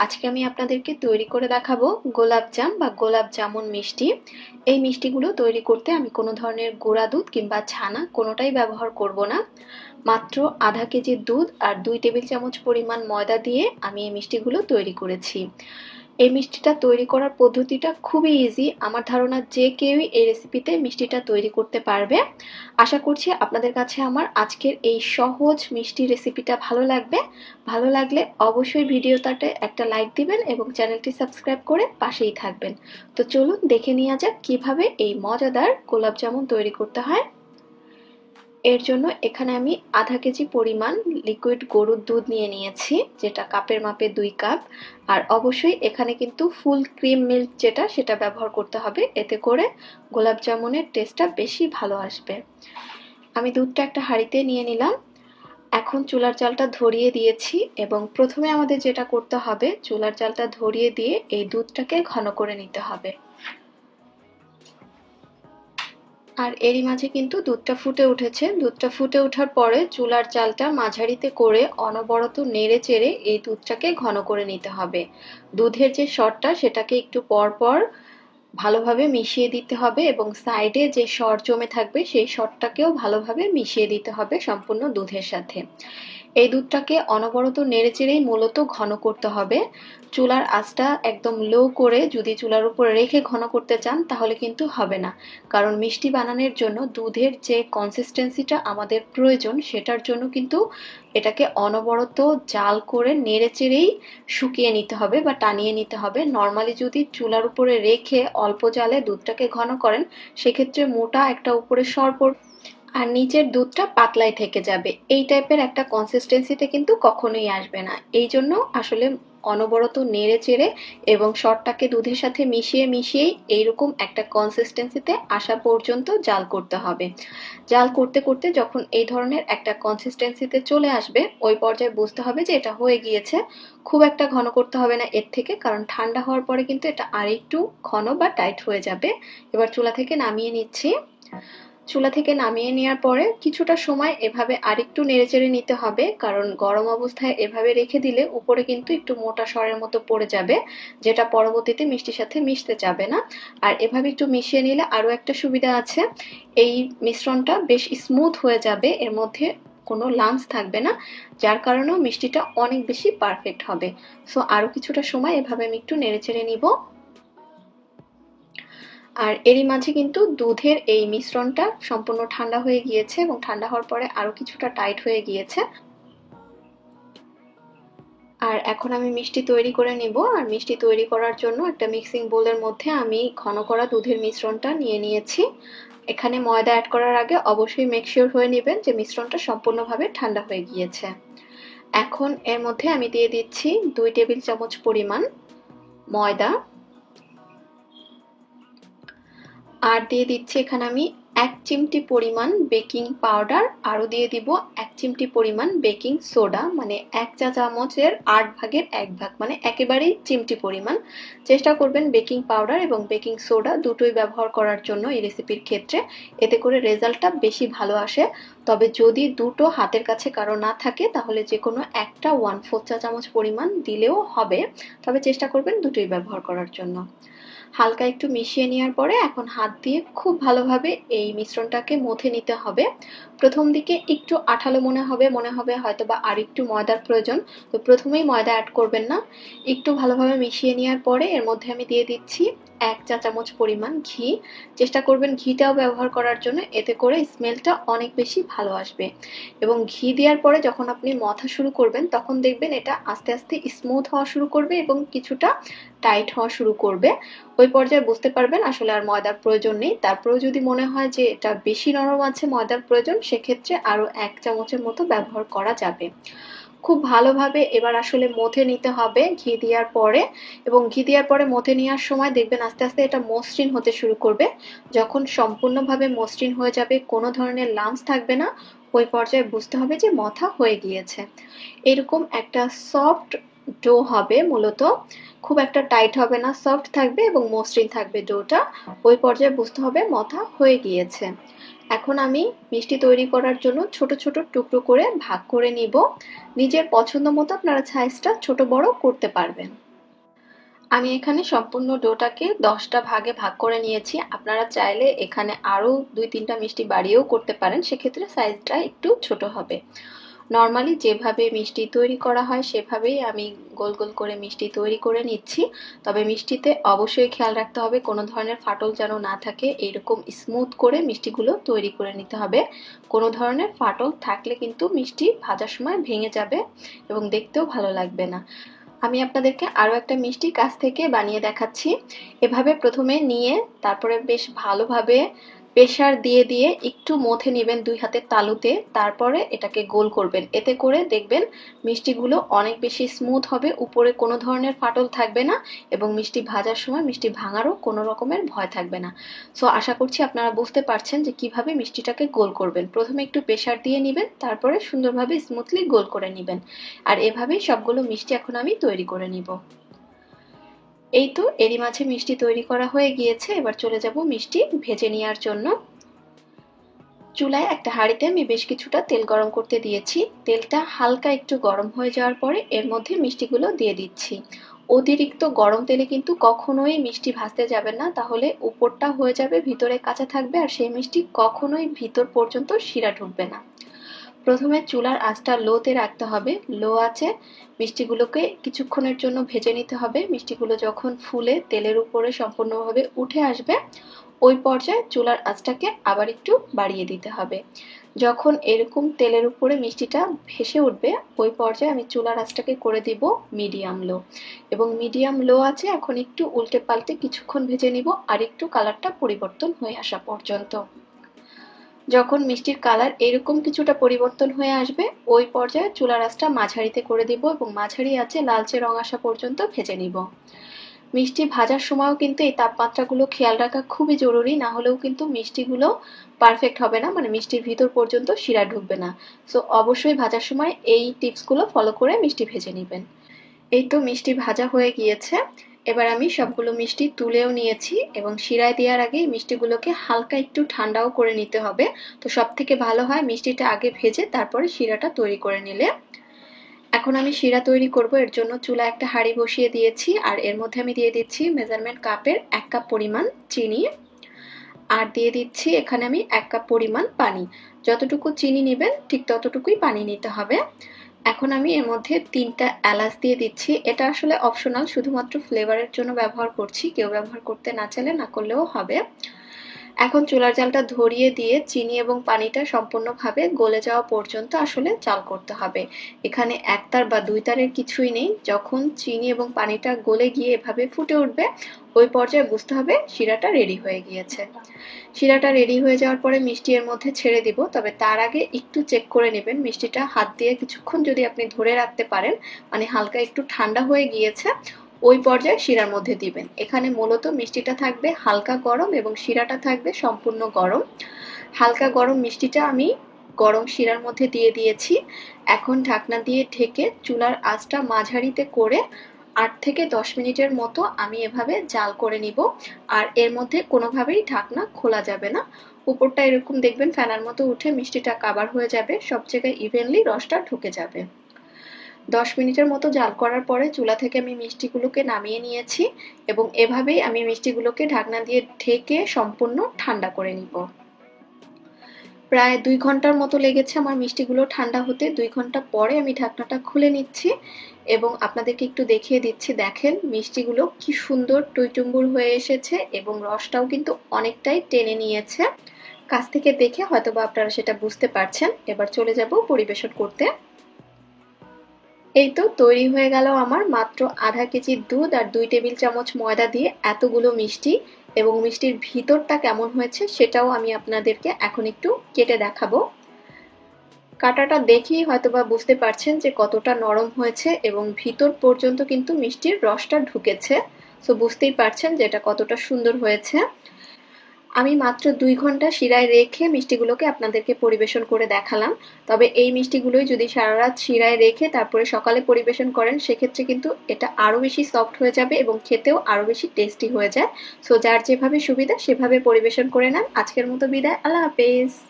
আজকে আমি আপনাদেরকে তৈরি করে দেখাবো গোলাপ জাম বা গোলাপ জামুন মিষ্টি। এই মিষ্টিগুলো তৈরি করতে আমি কোনো ধরনের গোড়া দুধ কিংবা ছানা কোনোটাই ব্যবহার করব না। মাত্র আধা কেজি দুধ আর দুই টেবিল চামচ পরিমাণ ময়দা দিয়ে আমি এই মিষ্টিগুলো তৈরি করেছি। এই মিষ্টিটা তৈরি করার পদ্ধতিটা খুবই ইজি আমার ধারণা যে কেউই এই রেসিপিতে মিষ্টিটা তৈরি করতে পারবে। আশা করছি আপনাদের কাছে আমার আজকের এই সহজ মিষ্টি রেসিপিটা ভালো লাগবে। ভালো লাগলে অবশ্যই ভিডিওটাতে একটা লাইক দিবেন এবং চ্যানেলটি সাবস্ক্রাইব করে পাশেই থাকবেন। তো চলুন দেখে নেওয়া যাক কীভাবে এই মজাদার গোলাপ জামুন তৈরি করতে হয়। এর জন্য এখানে আমি আধা কেজি পরিমাণ লিকুইড গরুর দুধ নিয়ে নিয়েছি, যেটা কাপের মাপে দুই কাপ। আর অবশ্যই এখানে কিন্তু ফুল ক্রিম মিল্ক যেটা, সেটা ব্যবহার করতে হবে। এতে করে গোলাপ জামুনের টেস্টটা বেশি ভালো আসবে। আমি দুধটা একটা হাঁড়িতে নিয়ে নিলাম। এখন চুলার জালটা ধরিয়ে দিয়েছি এবং প্রথমে আমাদের যেটা করতে হবে, চুলার জালটা ধরিয়ে দিয়ে এই দুধটাকে ঘন করে নিতে হবে। আর এরই মাঝে কিন্তু দুধটা ফুটে উঠেছে। দুধটা ফুটে ওঠার পরে চুলার চালটা মাঝারিতে করে অনবরত নেড়ে চেড়ে এই দুধটাকে ঘন করে নিতে হবে। দুধের যে শটটা সেটাকে একটু পর পর ভালোভাবে মিশিয়ে দিতে হবে এবং সাইডে যে শর জমে থাকবে, সেই শরটাকেও ভালোভাবে মিশিয়ে দিতে হবে সম্পূর্ণ দুধের সাথে। এই দুধটাকে অনবরত নেড়েচেড়েই মূলত ঘন করতে হবে। চুলার আঁচটা একদম লো করে যদি চুলার উপর রেখে ঘন করতে চান, তাহলে কিন্তু হবে না। কারণ মিষ্টি বানানোর জন্য দুধের যে কনসিস্টেন্সিটা আমাদের প্রয়োজন, সেটার জন্য কিন্তু এটাকে অনবরত জাল করে নেড়ে চেড়েই শুকিয়ে নিতে হবে বা টানিয়ে নিতে হবে। নর্মালি যদি চুলার উপরে রেখে অল্প জালে দুধটাকে ঘন করেন, সেক্ষেত্রে মোটা একটা উপরে সর আর নিচের দুধটা পাতলাই থেকে যাবে। এই টাইপের একটা কনসিস্টেন্সিতে কিন্তু কখনোই আসবে না। এই জন্য আসলে অনবরত নেড়ে চেড়ে এবং শর্টটাকে দুধের সাথে মিশিয়ে মিশিয়েই এইরকম একটা কনসিস্টেন্সিতে আসা পর্যন্ত জাল করতে হবে। জাল করতে করতে যখন এই ধরনের একটা কনসিস্টেন্সিতে চলে আসবে, ওই পর্যায়ে বুঝতে হবে যে এটা হয়ে গিয়েছে। খুব একটা ঘন করতে হবে না এর থেকে, কারণ ঠান্ডা হওয়ার পরে কিন্তু এটা আরেকটু ঘন বা টাইট হয়ে যাবে। এবার চুলা থেকে নামিয়ে নিচ্ছি। চুলা থেকে নামিয়ে নেওয়ার পরে কিছুটা সময় এভাবে আরেকটু নেড়ে নেড়েচেড়ে নিতে হবে, কারণ গরম অবস্থায় এভাবে রেখে দিলে উপরে কিন্তু একটু মোটা সরের মতো পড়ে যাবে, যেটা পরবর্তীতে মিষ্টির সাথে মিশতে যাবে না। আর এভাবে একটু মিশিয়ে নিলে আরও একটা সুবিধা আছে, এই মিশ্রণটা বেশ স্মুথ হয়ে যাবে, এর মধ্যে কোনো লাঞ্চ থাকবে না, যার কারণেও মিষ্টিটা অনেক বেশি পারফেক্ট হবে। সো আরও কিছুটা সময় এভাবে আমি একটু নেড়েচেড়ে নিব। আর এরই মাঝে কিন্তু দুধের এই মিশ্রণটা সম্পূর্ণ ঠান্ডা হয়ে গিয়েছে এবং ঠান্ডা হওয়ার পরে আরও কিছুটা টাইট হয়ে গিয়েছে। আর এখন আমি মিষ্টি তৈরি করে নিব। আর মিষ্টি তৈরি করার জন্য একটা মিক্সিং বোলের মধ্যে আমি ঘন করা দুধের মিশ্রণটা নিয়ে নিয়েছি। এখানে ময়দা অ্যাড করার আগে অবশ্যই মেকশিওর হয়ে নেবেন যে মিশ্রণটা সম্পূর্ণভাবে ঠান্ডা হয়ে গিয়েছে। এখন এর মধ্যে আমি দিয়ে দিচ্ছি দুই টেবিল চামচ পরিমাণ ময়দা। আর দিয়ে দিচ্ছি এখানে আমি এক চিমটি পরিমাণ বেকিং পাউডার, আরও দিয়ে দিব এক চিমটি পরিমাণ বেকিং সোডা মানে এক চা চামচের আট ভাগের এক ভাগ মানে একেবারেই চিমটি পরিমাণ। চেষ্টা করবেন বেকিং পাউডার এবং বেকিং সোডা দুটোই ব্যবহার করার জন্য এই রেসিপির ক্ষেত্রে। এতে করে রেজাল্টটা বেশি ভালো আসে। তবে যদি দুটো হাতের কাছে কারও না থাকে, তাহলে যে কোনো একটা ওয়ান ফোর চা চামচ পরিমাণ দিলেও হবে। তবে চেষ্টা করবেন দুটোই ব্যবহার করার জন্য। হালকা একটু মিশিয়ে নেওয়ার পরে এখন হাত দিয়ে খুব ভালোভাবে এই মিশ্রণটাকে মথে নিতে হবে। প্রথম দিকে একটু আঠালো মনে হবে মনে হবে হয়তো বা আর একটু ময়দার প্রয়োজন। তো প্রথমেই ময়দা অ্যাড করবেন না। একটু ভালোভাবে মিশিয়ে নেওয়ার পরে এর মধ্যে আমি দিয়ে দিচ্ছি এক চা চামচ পরিমাণ ঘি। চেষ্টা করবেন ঘিটাও ব্যবহার করার জন্য, এতে করে স্মেলটা অনেক বেশি ভালো আসবে। এবং ঘি দেওয়ার পরে যখন আপনি মথা শুরু করবেন, তখন দেখবেন এটা আস্তে আস্তে স্মুথ হওয়া শুরু করবে এবং কিছুটা টাইট হওয়া শুরু করবে। ওই পর্যায়ে বুঝতে পারবেন আসলে আর ময়দার প্রয়োজন নেই। তারপরেও যদি মনে হয় যে এটা বেশি নরম আছে ময়দার প্রয়োজন সেক্ষেত্রে আরও এক চামচের মতো ব্যবহার করা যাবে। খুব ভালোভাবে এবার আসলে মথে নিতে হবে ঘি দেওয়ার পরে এবং ঘি দেওয়ার পরে মথে নেওয়ার সময় দেখবেন আস্তে আস্তে এটা মসৃণ হতে শুরু করবে। যখন সম্পূর্ণভাবে মসৃণ হয়ে যাবে কোনো ধরনের লামস থাকবে না, ওই পর্যায়ে বুঝতে হবে যে মথা হয়ে গিয়েছে। এরকম একটা সফট ডো হবে মূলত। খুব একটা টাইট হবে না, সফট থাকবে এবং মসৃণ থাকবে ডোটা। ওই পর্যায়ে বুঝতে হবে মথা হয়ে গিয়েছে। এখন আমি মিষ্টি তৈরি করার জন্য ছোট ছোট টুকরো করে ভাগ করে নিব। নিজের পছন্দ মতো আপনারা সাইজটা ছোট বড় করতে পারবেন। আমি এখানে সম্পূর্ণ ডোটাকে দশটা ভাগে ভাগ করে নিয়েছি। আপনারা চাইলে এখানে আরও দুই তিনটা মিষ্টি বাড়িয়েও করতে পারেন। সেক্ষেত্রে সাইজটা একটু ছোট হবে। নর্মালি যেভাবে মিষ্টি তৈরি করা হয়, সেভাবেই আমি গোল গোল করে মিষ্টি তৈরি করে নিচ্ছি। তবে মিষ্টিতে অবশ্যই খেয়াল রাখতে হবে, কোনো ধরনের ফাটল যেন না থাকে, এইরকম স্মুথ করে মিষ্টিগুলো তৈরি করে নিতে হবে। কোনো ধরনের ফাটল থাকলে কিন্তু মিষ্টি ভাজার সময় ভেঙে যাবে এবং দেখতেও ভালো লাগবে না। আমি আপনাদেরকে আরও একটা মিষ্টি কাছ থেকে বানিয়ে দেখাচ্ছি। এভাবে প্রথমে নিয়ে, তারপরে বেশ ভালোভাবে প্রেশার দিয়ে দিয়ে একটু মথে নেবেন দুই হাতের তালুতে, তারপরে এটাকে গোল করবেন। এতে করে দেখবেন মিষ্টিগুলো অনেক বেশি স্মুথ হবে, উপরে কোনো ধরনের ফাটল থাকবে না এবং মিষ্টি ভাজার সময় মিষ্টি ভাঙারও কোনো রকমের ভয় থাকবে না। সো আশা করছি আপনারা বুঝতে পারছেন যে কীভাবে মিষ্টিটাকে গোল করবেন। প্রথমে একটু প্রেশার দিয়ে নেবেন, তারপরে সুন্দরভাবে স্মুথলি গোল করে নেবেন। আর এভাবেই সবগুলো মিষ্টি এখন আমি তৈরি করে নিব। এই তো এরই মাঝে মিষ্টি তৈরি করা হয়ে গিয়েছে। এবার চলে যাব মিষ্টি ভেজে নেওয়ার জন্য। চুলায় একটা হাঁড়িতে আমি বেশ কিছুটা তেল গরম করতে দিয়েছি। তেলটা হালকা একটু গরম হয়ে যাওয়ার পরে এর মধ্যে মিষ্টিগুলো দিয়ে দিচ্ছি। অতিরিক্ত গরম তেলে কিন্তু কখনোই মিষ্টি ভাজতে যাবেন না, তাহলে উপরটা হয়ে যাবে, ভিতরে কাঁচা থাকবে, আর সেই মিষ্টি কখনোই ভিতর পর্যন্ত শিরা ঢুকবে না। প্রথমে চুলার আঁচটা লোতে রাখতে হবে। লো আছে মিষ্টিগুলোকে কিছুক্ষণের জন্য ভেজে নিতে হবে। মিষ্টিগুলো যখন ফুলে তেলের উপরে সম্পূর্ণভাবে উঠে আসবে, ওই পর্যায়ে চুলার আঁচটাকে আবার একটু বাড়িয়ে দিতে হবে। যখন এরকম তেলের উপরে মিষ্টিটা ভেসে উঠবে, ওই পর্যায়ে আমি চুলার আঁচটাকে করে দিব মিডিয়াম লো। এবং মিডিয়াম লো আছে এখন একটু উল্টে পাল্টে কিছুক্ষণ ভেজে নিব আর একটু কালারটা পরিবর্তন হয়ে আসা পর্যন্ত। যখন মিষ্টির কালার এরকম কিছুটা পরিবর্তন হয়ে আসবে, ওই পর্যায়ে চুলার আঁচটা মাঝারিতে করে দিব এবং মাঝারি আছে লালচে রং আসা পর্যন্ত ভেজে নিব। মিষ্টি ভাজার সময়ও কিন্তু এই তাপমাত্রাগুলো খেয়াল রাখা খুবই জরুরি, না হলেও কিন্তু মিষ্টিগুলো পারফেক্ট হবে না মানে মিষ্টির ভিতর পর্যন্ত শিরা ঢুকবে না। সো অবশ্যই ভাজার সময় এই টিপসগুলো ফলো করে মিষ্টি ভেজে নেবেন। এই তো মিষ্টি ভাজা হয়ে গিয়েছে। এবার আমি সবগুলো মিষ্টি তুলেও নিয়েছি এবং শিরায় দেওয়ার আগে মিষ্টিগুলোকে হালকা একটু ঠান্ডাও করে নিতে হবে। তো সব থেকে ভালো হয় মিষ্টিটা আগে ভেজে তারপরে শিরাটা তৈরি করে নিলে। এখন আমি শিরা তৈরি করব, এর জন্য চুলা একটা হাঁড়ি বসিয়ে দিয়েছি আর এর মধ্যে আমি দিয়ে দিচ্ছি মেজারমেন্ট কাপের এক কাপ পরিমাণ চিনি। আর দিয়ে দিচ্ছি এখানে আমি এক কাপ পরিমাণ পানি। যতটুকু চিনি নেবেন ঠিক ততটুকুই পানি নিতে হবে। এখন আমি এর মধ্যে তিনটা এলাচ দিয়ে দিচ্ছি। এটা আসলে অপশনাল শুধুমাত্র ফ্লেভারের জন্য ব্যবহার করছি। কেউ ব্যবহার করতে না চাইলে না করলেও হবে। এখন চুলার জালটা ধরিয়ে দিয়ে চিনি এবং পানিটা সম্পূর্ণভাবে গলে যাওয়া পর্যন্ত আসলে চাল করতে হবে। এখানে একতার বা দুই তারের কিছুই নেই। যখন চিনি এবং পানিটা গলে গিয়ে এভাবে ফুটে উঠবে, ওই পর্যায়ে বুঝতে হবে শিরাটা রেডি হয়ে গিয়েছে। শিরাটা রেডি হয়ে যাওয়ার পরে মিষ্টি এর মধ্যে ছেড়ে দিব, তবে তার আগে একটু চেক করে নেবেন মিষ্টিটা হাত দিয়ে কিছুক্ষণ যদি আপনি ধরে রাখতে পারেন মানে হালকা একটু ঠান্ডা হয়ে গিয়েছে ওই পর্যায়ে শিরার মধ্যে দিবেন। এখানে মূলত মিষ্টিটা থাকবে হালকা গরম এবং শিরাটা থাকবে সম্পূর্ণ গরম। হালকা গরম মিষ্টিটা আমি গরম শিরার মধ্যে দিয়ে দিয়েছি। এখন ঢাকনা দিয়ে ঢেকে চুলার আঁচটা মাঝারিতে করে আট থেকে দশ মিনিটের মতো আমি এভাবে জাল করে নিব। আর এর মধ্যে কোনোভাবেই ঢাকনা খোলা যাবে না। উপরটা এরকম দেখবেন ফ্যানার মতো উঠে মিষ্টিটা কাবার হয়ে যাবে। সব জায়গায় ইভেনলি রসটা ঢুকে যাবে। দশ মিনিটের মতো জাল করার পরে চুলা থেকে আমি মিষ্টিগুলোকে নামিয়ে নিয়েছি এবং এভাবেই আমি মিষ্টিগুলোকে ঢাকনা দিয়ে ঢেকে সম্পূর্ণ ঠান্ডা করে নিব। প্রায় দুই ঘণ্টার মতো লেগেছে আমার মিষ্টিগুলো ঠান্ডা হতে। দুই ঘণ্টা পরে আমি ঢাকনাটা খুলে নিচ্ছি এবং আপনাদেরকে একটু দেখিয়ে দিচ্ছি, দেখেন মিষ্টিগুলো কি সুন্দর টুইটুম্বুর হয়ে এসেছে এবং রসটাও কিন্তু অনেকটাই টেনে নিয়েছে। কাছ থেকে দেখে হয়তো বা আপনারা সেটা বুঝতে পারছেন। এবার চলে যাব পরিবেশন করতে। এই তো তৈরি হয়ে গেল আমার মাত্র আধা কেজি দুধ আর দুই টেবিল চামচ ময়দা দিয়ে এতগুলো মিষ্টি এবং মিষ্টির ভিতরটা কেমন হয়েছে সেটাও আমি আপনাদেরকে এখন একটু কেটে দেখাবো। কাটাটা দেখেই হয়তোবা বুঝতে পারছেন যে কতটা নরম হয়েছে এবং ভিতর পর্যন্ত কিন্তু মিষ্টির রসটা ঢুকেছে। সো বুঝতেই পারছেন যে এটা কতটা সুন্দর হয়েছে। আমি মাত্র দুই ঘণ্টা শিরায় রেখে মিষ্টিগুলোকে আপনাদেরকে পরিবেশন করে দেখালাম। তবে এই মিষ্টিগুলোই যদি সারা রাত শিরায় রেখে তারপরে সকালে পরিবেশন করেন, সেক্ষেত্রে কিন্তু এটা আরও বেশি সফট হয়ে যাবে এবং খেতেও আরও বেশি টেস্টি হয়ে যায়। সো যার যেভাবে সুবিধা, সেভাবে পরিবেশন করে নেন। আজকের মতো বিদায়। আল্লাহ হাফেজ।